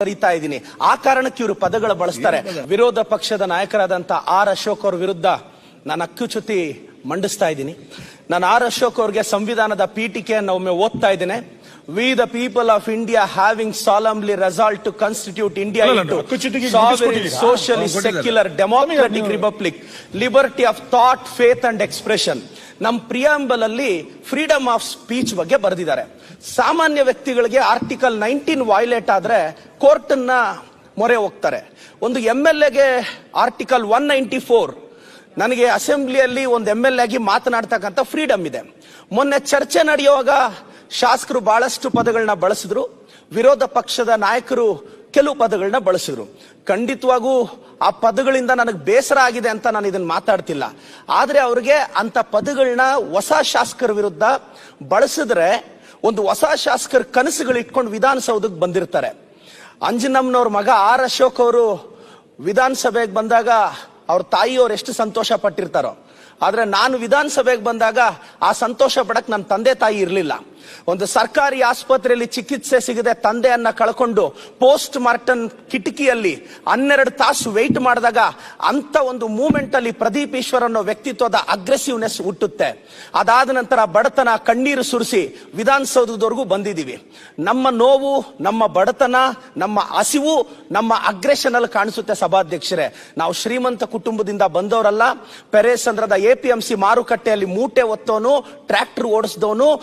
ಕರೀತಾ ಇದ್ದೀನಿ. ಆ ಕಾರಣಕ್ಕೆ ಇವರು ಪದಗಳು ಬಳಸ್ತಾರೆ. ವಿರೋಧ ಪಕ್ಷದ ನಾಯಕರಾದಂತ ಆರ್ ಅಶೋಕ್ ಅವ್ರ ವಿರುದ್ಧ ನಾನು ಅಕ್ಕುಚ್ಯುತಿ ಮಂಡಿಸ್ತಾ ಇದ್ದೀನಿ. ನಾನು ಆರ್ ಅಶೋಕ್ ಅವ್ರಿಗೆ ಸಂವಿಧಾನದ ಪೀಠಿಕೆಯನ್ನು ಒಮ್ಮೆ ಓದ್ತಾ ಇದ್ದೇನೆ. We the people of India having solemnly resolved to constitute India ಅಲ್ಲ, ಅಲ್ಲ, ಅಕ್ಕುಚ್ಯುತಿಗೆ ಮುಗಿಸ್ಕೊಟ್ಟಿದ್ದೀರಾ? ಸೋಷಿಯಲಿಸ್ಟ್ ಹಾ, ಕೊಟ್ಟಿದ್ದಾರೆ. Secular democratic republic liberty of thought faith and expression ನಮ್ಮ ಪ್ರಿಯಾಂಬಲ್ ಅಲ್ಲಿ ಫ್ರೀಡಮ್ ಆಫ್ ಸ್ಪೀಚ್ ಬಗ್ಗೆ ಬರೆದಿದ್ದಾರೆ. ಸಾಮಾನ್ಯ ವ್ಯಕ್ತಿಗಳಿಗೆ ಆರ್ಟಿಕಲ್ ನೈನ್ಟೀನ್ ವೈಲೇಟ್ ಆದ್ರೆ ಕೋರ್ಟನ್ನ ಮೊರೆ ಹೋಗ್ತಾರೆ. ಒಂದು ಎಂ ಎಲ್ ಎಗೆ ಆರ್ಟಿಕಲ್ ಒನ್ ನೈಂಟಿ ಫೋರ್ ನನಗೆ ಅಸೆಂಬ್ಲಿಯಲ್ಲಿ ಒಂದು ಎಂ ಎಲ್ ಆಗಿ ಮಾತನಾಡ್ತಕ್ಕಂಥ ಫ್ರೀಡಮ್ ಇದೆ. ಮೊನ್ನೆ ಚರ್ಚೆ ನಡೆಯುವಾಗ ಶಾಸಕರು ಬಹಳಷ್ಟು ಪದಗಳನ್ನ ಬಳಸಿದ್ರು. ವಿರೋಧ ಪಕ್ಷದ ನಾಯಕರು ಕೆಲವು ಪದಗಳನ್ನ ಬಳಸಿದ್ರು. ಖಂಡಿತವಾಗೂ ಆ ಪದಗಳಿಂದ ನನಗೆ ಬೇಸರ ಆಗಿದೆ ಅಂತ ನಾನು ಇದನ್ನ ಮಾತಾಡ್ತಿಲ್ಲ. ಆದರೆ ಅವ್ರಿಗೆ ಅಂತ ಪದಗಳನ್ನ ಹೊಸ ಶಾಸಕರ ವಿರುದ್ಧ ಬಳಸಿದ್ರೆ ಒಂದು ಹೊಸ ಶಾಸಕರ ಕನಸುಗಳು ಇಟ್ಕೊಂಡು ವಿಧಾನಸೌಧಕ್ಕೆ ಬಂದಿರ್ತಾರೆ. ಅಂಜನಮ್ಮನವ್ರ ಮಗ ಆರ್ ಅಶೋಕ್ ಅವರು ವಿಧಾನಸಭೆಗೆ ಬಂದಾಗ ಅವ್ರ ತಾಯಿಯವ್ರು ಎಷ್ಟು ಸಂತೋಷ ಪಟ್ಟಿರ್ತಾರೋ. ಆದರೆ ನಾನು ವಿಧಾನಸಭೆಗೆ ಬಂದಾಗ ಆ ಸಂತೋಷ ಪಡಕ್ ನನ್ನ ತಂದೆ ತಾಯಿ ಇರಲಿಲ್ಲ. ಒಂದು ಸರ್ಕಾರಿ ಆಸ್ಪತ್ರೆಯಲ್ಲಿ ಚಿಕಿತ್ಸೆ ಸಿಗದೆ ತಂದೆಯನ್ನ ಕಳ್ಕೊಂಡು ಪೋಸ್ಟ್ ಮಾರ್ಟಮ್ ಕಿಟಕಿಯಲ್ಲಿ ಹನ್ನೆರಡು ತಾಸು ವೆಯ್ಟ್ ಮಾಡಿದಾಗ ಅಂತ ಒಂದು ಮೂಮೆಂಟ್ ಅಲ್ಲಿ ಪ್ರದೀಪ್ ಈಶ್ವರ್ ಅನ್ನೋ ವ್ಯಕ್ತಿತ್ವದ ಅಗ್ರೆಸಿವ್ನೆಸ್ ಹುಟ್ಟುತ್ತೆ. ಅದಾದ ನಂತರ ಬಡತನ ಕಣ್ಣೀರು ಸುರಿಸಿ ವಿಧಾನಸೌಧದವರೆಗೂ ಬಂದಿದ್ದೀವಿ. ನಮ್ಮ ನೋವು, ನಮ್ಮ ಬಡತನ, ನಮ್ಮ ಹಸಿವು, ನಮ್ಮ ಅಗ್ರೆಷನ್ ಅಲ್ಲಿ ಕಾಣಿಸುತ್ತೆ ಸಭಾಧ್ಯಕ್ಷರೇ. ನಾವು ಶ್ರೀಮಂತ ಕುಟುಂಬದಿಂದ ಬಂದವರಲ್ಲ. ಪೆರೇಸಂದ್ರದ ಎ ಪಿ ಎಂ ಸಿ ಮಾರುಕಟ್ಟೆಯಲ್ಲಿ ಮೂಟೆ ಒತ್ತೋನು ಟ್ರ್ಯಾಕ್ಟರ್ ಓಡಿಸಿದವನು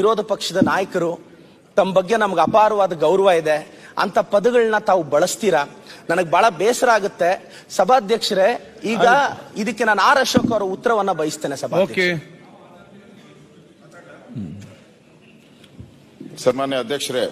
ವಿರೋಧ ಪಕ್ಷದ ನಾಯಕರು ತಮ್ಮ ಬಗ್ಗೆ ನಮ್ಗೆ ಅಪಾರವಾದ ಗೌರವ ಇದೆ. ಅಂತ ಪದಗಳನ್ನ ತಾವು ಬಳಸ್ತೀರಾ? ನನಗೆ ಬಹಳ ಬೇಸರ ಆಗುತ್ತೆ. ಸಭಾಧ್ಯಕ್ಷರೇ ಈಗ ಇದಕ್ಕೆ ನಾನು ಆರ್ ಅಶೋಕ್ ಅವರ ಉತ್ತರವನ್ನ ಬಯಸ್ತೇನೆ ಸಭಾ ಓಕೆ. ಸನ್ಮಾನ್ಯ ಅಧ್ಯಕ್ಷರೇ